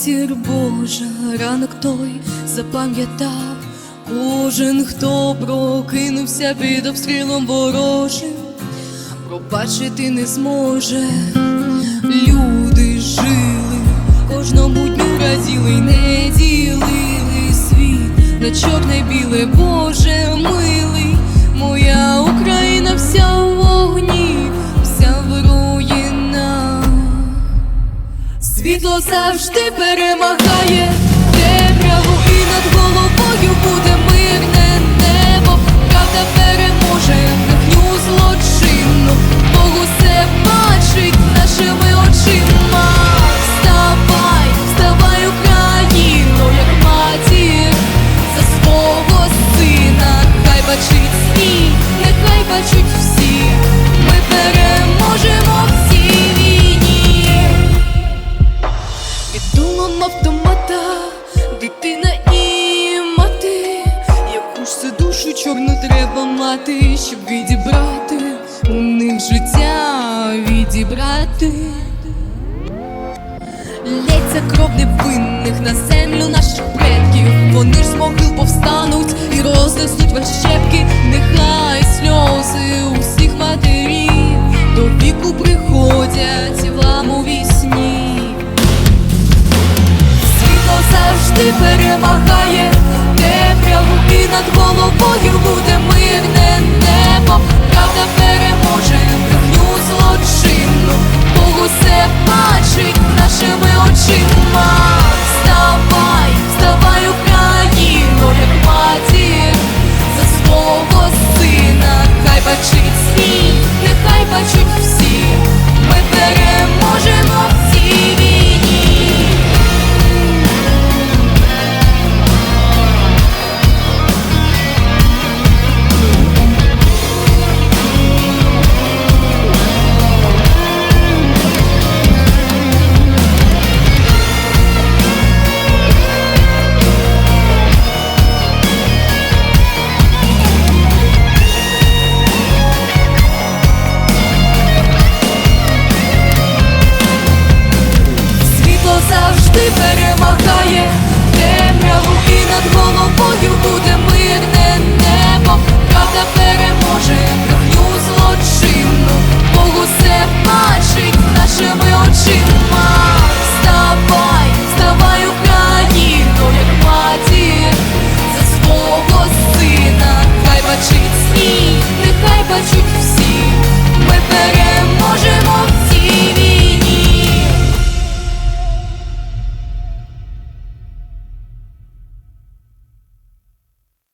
Матір Божа, ранок той запам'ятав кожен, хто прокинувся під обстрілом ворожим, пробачити не зможе. Люди жили, кожному дню раділи, не ділили світ на чорне біле, Боже милий, моя Україна вся Світло завжди перемагає чорну треба мати, щоб відібрати у них життя відібрати. Лється кров невинних на землю наших предків. Вони ж з могил повстануть і рознесуть вас щепки. Нехай сльози усіх матерів до віку приходять вам у вісні. Світло завжди перемагає